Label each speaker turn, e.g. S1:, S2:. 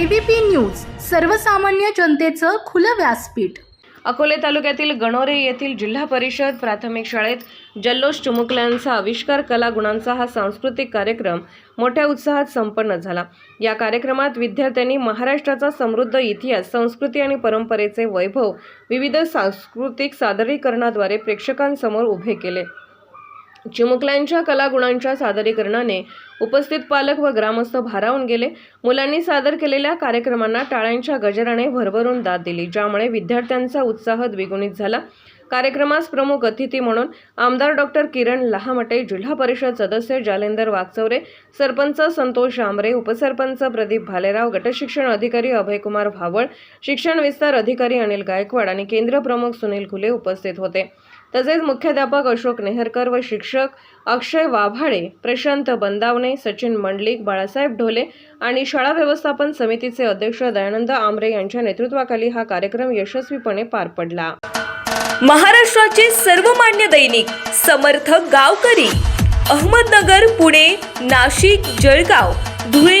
S1: ABP news सर्वसामान्य जनतेचं खुलं व्यासपीठ.
S2: अकोले तालुक्यातील गणोरे येथील जिल्हा परिषद प्राथमिक शाळेत जल्लोष चुमुकल्यांचा आविष्कार कला गुणांचा हा सांस्कृतिक कार्यक्रम मोठ्या उत्साहात संपन्न झाला. या कार्यक्रमात विद्यार्थ्यांनी महाराष्ट्राचा समृद्ध इतिहास संस्कृती आणि परंपरेचे वैभव विविध सांस्कृतिक सादरीकरणाद्वारे प्रेक्षकांसमोर उभे केले. चिमुकल्यांच्या कलागुणांच्या सादरीकरणाने उपस्थित पालक व ग्रामस्थ भारावून गेले. मुलांनी सादर केलेल्या कार्यक्रमांना टाळ्यांच्या गजराने भरभरून दाद दिली ज्यामुळे विद्यार्थ्यांचा उत्साह द्विगुणित झाला. कार्यक्रमास प्रमुख अतिथी म्हणून आमदार डॉक्टर किरण लहामटे जिल्हा परिषद सदस्य जालेंदर वागचौरे सरपंच संतोष आमरे उपसरपंच प्रदीप भालेराव गटशिक्षण अधिकारी अभयकुमार भावळ शिक्षण विस्तार अधिकारी अनिल गायकवाड आणि केंद्र प्रमुख सुनील खुले उपस्थित होते. तसेच मुख्याध्यापक अशोक नेहरकर व शिक्षक अक्षय वाभाडे प्रशांत बंदावणे सचिन मंडलिक बाळासाहेब ढोले आणि शाळा व्यवस्थापन समितीचे अध्यक्ष दयानंद आमरे यांच्या नेतृत्वाखाली हा कार्यक्रम यशस्वीपणे पार पडला.
S3: महाराष्ट्राचे सर्वमान्य दैनिक समर्थक गावकरी अहमदनगर पुणे नाशिक जळगाव धुळे